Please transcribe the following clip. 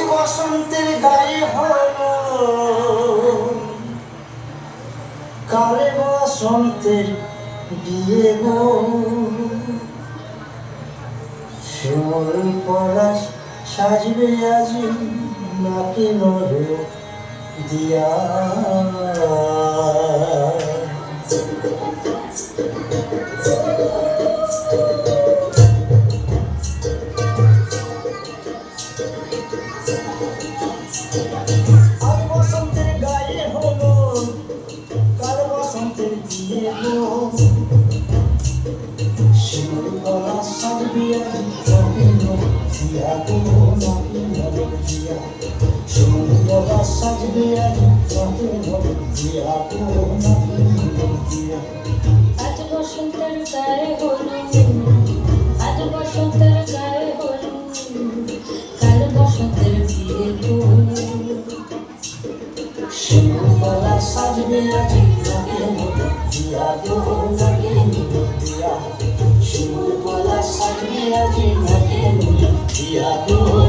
ওই বসন্তের গায়ে হলো। কারে বসন্তের বিয়ে গো? শিমল পলাশ সাজবে আজ নাকি নর দিয়া। আজ বসন্তের গায়ে হলো আজ বসন্তের গায়ে হলো কাল বসন্তের ফিরে শিমুল বলা সাজবে আজ দিয়া তবু জাগে নিল দিয়া শিমুল পলা সাজিয়া যে ভাগে নিল দিয়া তবু